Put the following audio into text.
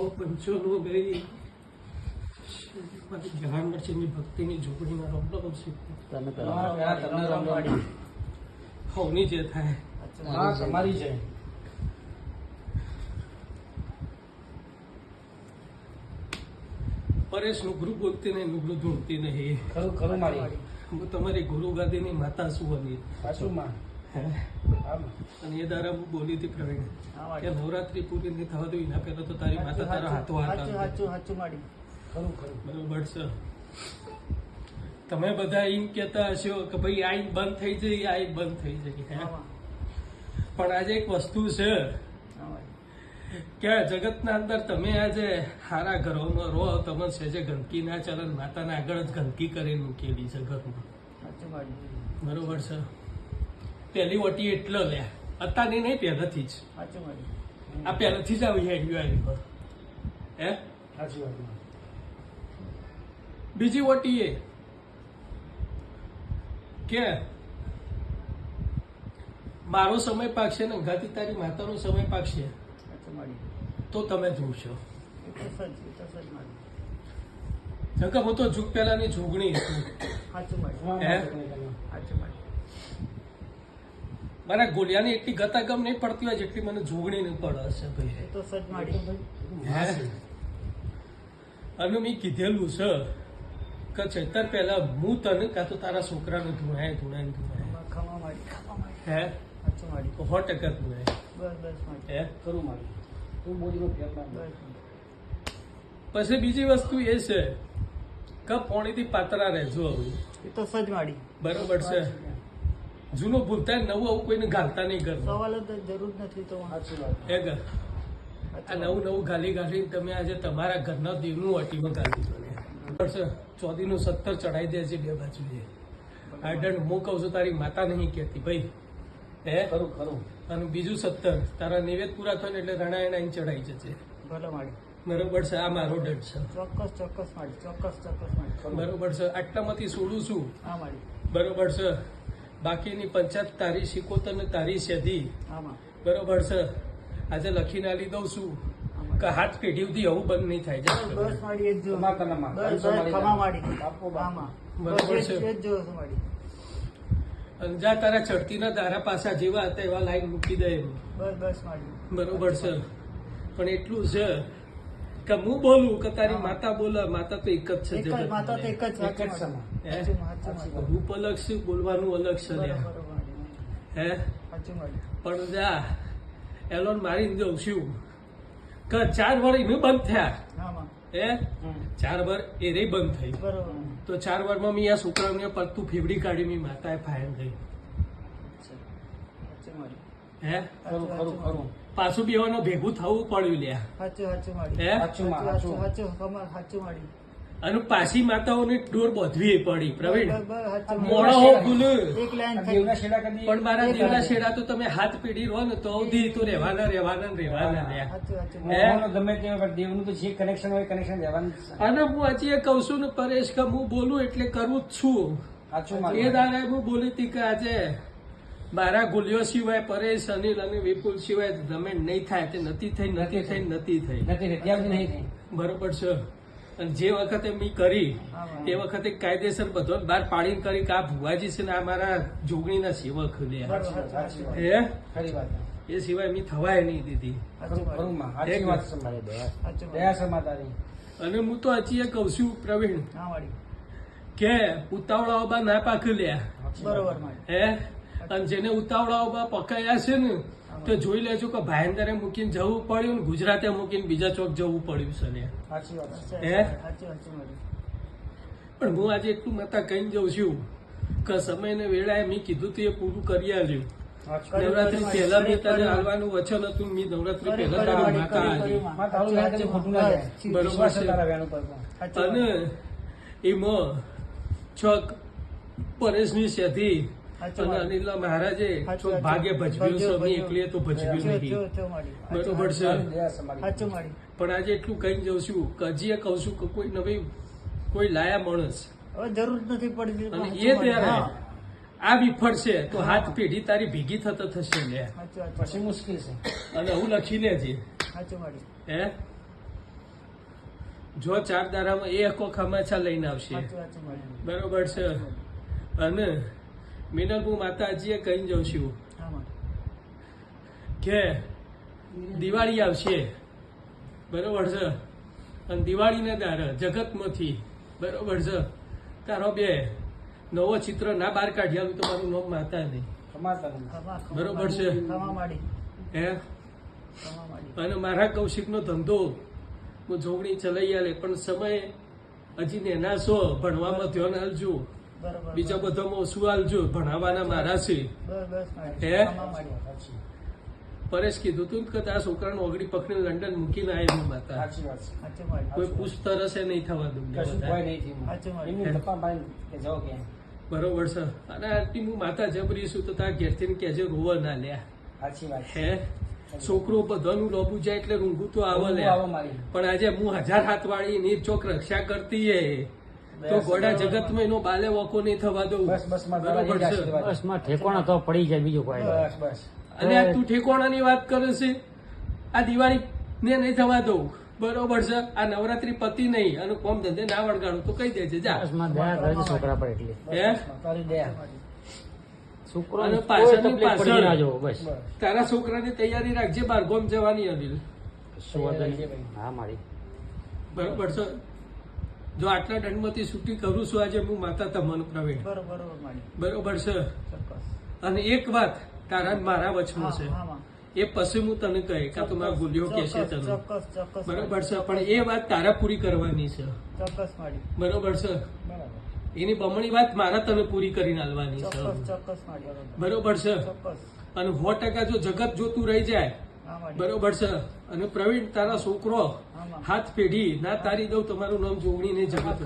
ભાવ પંચોનું ગઈ મારી એની ભક્તિની ઝૂંપડીમાં રમતો તમે જે થાય. હા તમારી છે પરેશ નુગરું બોલતી નહીં નુગરું ધૂણતી નહીં. ખરું ખરું મારી. હું તમારી ગુરુ ગાદીની માતા શું બની સાચું માં હે હા માં. અને એ દારા હું બોલી હતી પ્રવીણ કે નવરાત્રી પૂરી નહીં થવા દો એના પહેલા તો તારી માતા તારા હાથો હાથ આપે. ખરું ખરું. બરોબર છે. તમે બધા એમ કહેતા હશો કે ભાઈ આ બંધ થઈ જઈ આ બંધ થઈ જઈ હે? પણ આજે એક વસ્તુ છે. કે જગતના અંદર તમે આજે સારા ઘરોમાં રહો તમે છે જે ગંદકી ના ચલન માતાના આગળ જ ગંદકી કરીને મૂકેલી છે ઘરમાં. બરોબર છે. પહેલી વટી એટલો લે. અત્યારની નહીં પહેલેથી જ. આ પહેલેથી જ આવી હેડ્યું પર હે? બીજી વટી એ કે મારો સમય પાકશે ને ઘાતી તારી માતાનો સમય પાકશે. તો તમે જોશો જેમ હું તો જુગ પહેલાની જોગણી છું મારા ગોલિયાની એટલી ગતાગમ નહીં પડતી હોય જેટલી મને જોગણી નહીં પડે છે ભાઈ. હે? અને મેં કીધેલું છે કે ચૈતર પહેલા હું તને કાં તો તારા છોકરાને ધૂણાય ધૂણાય ધૂણાય. હે? સો ટકા ધૂણાય. હે? ખરું મારી. તું બોલીનો પછી બીજી વસ્તુ એ છે કે પોણીથી પાતળા રહેજો હવે. એ તો બરોબર છે. જૂનું ભૂલતા નવું આવું કોઈને ગાલતા નહીં ઘરમાં. સવાલ જ જરૂર નથી તો એ ઘર. આ નવું નવું ગાલી ગાલી તમે આજે તમારા ઘરના દેવનું અટીમાં ગાલી દો છે ચોદીનું સત્તર ચડાઈ દેજે બે બાજુ આ દંડ હું કહું છું તારી માતા નહીં કહેતી ભાઈ. હે? ખરું ખરું. અને બીજું સત્તર તારા નિવેદ પૂરા થાય ને એટલે રણાયણ આઈને ચડાઈ જશે બરોબર છે આ મારો દંડ છે. ચોક્કસ ચોક્કસ માડી ચોક્કસ ચોક્કસ માડી. બરોબર છે આટલામાંથી છોડું છું. બરોબર છે. બાકીની પંચાયત તારી શીખોતર ને તારી સેધી બરોબર છે? આજે લખીને આલી દઉં છું. કે હાથ પેઢી સુધી આવું બંધ નહીં થાય. બરાબર છે. એ જ જોઉં છું માડી અને જા તારા ચડતીના તારા પાસા જેવા હતા એવા લાઈન મૂકી દે એમ. બસ બસ માડી બરોબર છે. પણ એટલું છે કે હું બોલું કે તારી માતા બોલે માતા તો એક જ છે માતા તો એક જ માડી રૂપ અલગ છે. બોલવાનું અલગ છે હે? પણ જા એલોન મારી દઉં છું. કે ચાર વાર એનું બંધ થયા. હે ચાર વાર એ રે બંધ થઈ. તો ચાર વારમાં મેં આ છોકરાઓને પડતું ફેવડી કાઢી મેં માતાએ ફાયર થઈ હે? ખરું ખરું ખરું. પાછું બેવાનો ભેગું થવું પડ્યું લ્યા. સાચું સાચું માડી. હે? સાચું સાચું સાચું. સાચું માડી. અને પાછી માતાઓને ડોર બોધવી પડી પ્રવીણ. મોડો. હો પણ મારા દેવના હાથ. શેડા તો તમે હાથ પેઢી રહો ને તો અવધી તો રહેવાના રહેવાના રહેવાના રહ્યા ગમે તે દેવનું તો જે કનેક્શન હોય કનેક્શન રહેવાનું અને હું હજી એ કહું છું ને પરેશ કે હું બોલું એટલે કરું જ છું. સાચું એ દાડા હું બોલી હતી કે આજે મારા ગુલિયો સિવાય પરેશ અનિલ અને વિપુલ સિવાય તમે નહીં થાય તે નથી થઈ નથી થઈ નથી થઈ. નથી રહી, ત્યાં સુધી નહીં થઈ. બરોબર છે. અને જે વખતે મેં કરી તે વખતે કાયદેસર બધો બહાર પાડીને કરી કે આ ભુવાજી છે ને આ મારા જોગણીના સેવક. હે? એ સિવાય મેં થવાય નહીં દીધી. અને હું તો હજી એ કહું છું પ્રવીણ કે ઉતાવળા બા ના પાક લ્યા. બરોબર હે? અને જેને ઉતાવળા બા પકાયા છે ને તો જોઈ લેજો કે ભાયંદરે મૂકીને જવું પડ્યું ને ગુજરાતે મૂકીને બીજા ચોક જવું પડ્યું છે છે. હે? પણ હું આજે એટલું મતા કહી જઉં છું કે સમય ને વેળાએ મેં કીધું તું એ પૂરું કરી આવ્યું નવરાત્રી પહેલા મેં તને હાલવાનું વચન હતું મેં નવરાત્રી પહેલા તારે માતા આવી તારું છે, ના. બરોબર છે છે. તારા અને એમાં ચોક પરેશની સેથી અને. મહારાજે ભાગે ભજવ્યું તો નહીં. બરોબર છે. પણ આજે એટલું કહી જઉં છું કે હજી કહું છું કે કોઈ નવી કોઈ લાયા માણસ. જરૂર નથી પડતી. અને એ ત્યારે આ વિફળ છે તો હાથ પેઢી તારી ભેગી થતો થશે સાચું. પછી મુશ્કેલ છે. અને હું લખી લેજે હે? જો ચાર દારામાં એ આખો ખમાચા લઈને આવશે. બરોબર છે. અને મિનલપુર માતાજીએ કહી જાઉં છું કે દિવાળી આવશે. બરોબર છે? અને દિવાળીને દાર જગતમાંથી. બરોબર છે? તારો બે નવો ચિત્ર ના બહાર કાઢ્યા તો મારું નામ માતા નહીં. બરોબર છે. હે? અને મારા કૌશિકનો ધંધો હું જોગણી ચલાવી આલે પણ સમય હજી નેના શો ભણવામાં ધ્યાન બરોબર બીજા બધો ઓછું આલજો ભણાવવાના મારા છે. હે? પરેશ કીધું તું કે આ છોકરાને ઓગળી પકડી લંડન મૂકીને આવી માતા કોઈ પૂછતરસે નહીં થવા દઉં બરોબર છે. અને આટલી હું માતા જબરી છું તો તારા ઘેરથી કેજે રોવા ના લ્યા. હે? છોકરો બધાનું લોબું જાય એટલે ઊંઘું તો આવે મારી. પણ આજે હું હજાર હાથ વાળી ની ચોક રક્ષા કરતી હે. તો ગોડા જગત જગતમાં એનો બાલે વોકો નહીં થવા દઉં. બસ બસમાં. બસમાં ઠેકોણા તો પડી જાય બીજું કોઈ બસ બસ. અને આ તું ઠેકોણાની વાત કરે છે? આ દિવાળી ને નહીં થવા દઉં. બરોબર છે? આ નવરાત્રી પતિ નહીં. અને કોમ ધંધે ના વળગાડું. તો કઈ દેજે જા. માં છોકરા પર એટલી. હે તારી. ના છોકરાની તૈયારી રાખજે બાર ગોમ જવાની અનિલ. બરોબર છે? જો આટલા દંડમાંથી છૂટી કરું છું આજે હું માતા તમને પ્રવીણ. બરોબર છે? અને એક વાત તારા મારા વચમાં છે. એ પછી હું તને કહે કે તો મારા ભૂલ્યો કે છે તને. બરોબર છે? પણ એ વાત તારા પૂરી કરવાની છે. બરોબર છે? એની બમણી વાત મારા તને પૂરી કરીને આલવાની છે. ચોક્કસ બરોબર. છે? અને સો ટકા જો જગત જોતું રહી જાય બરોબર છે. અને પ્રવીણ તારા છોકરો હાથ પેઢી ના તારી દઉં તમારું નામ જોગણી ને જગત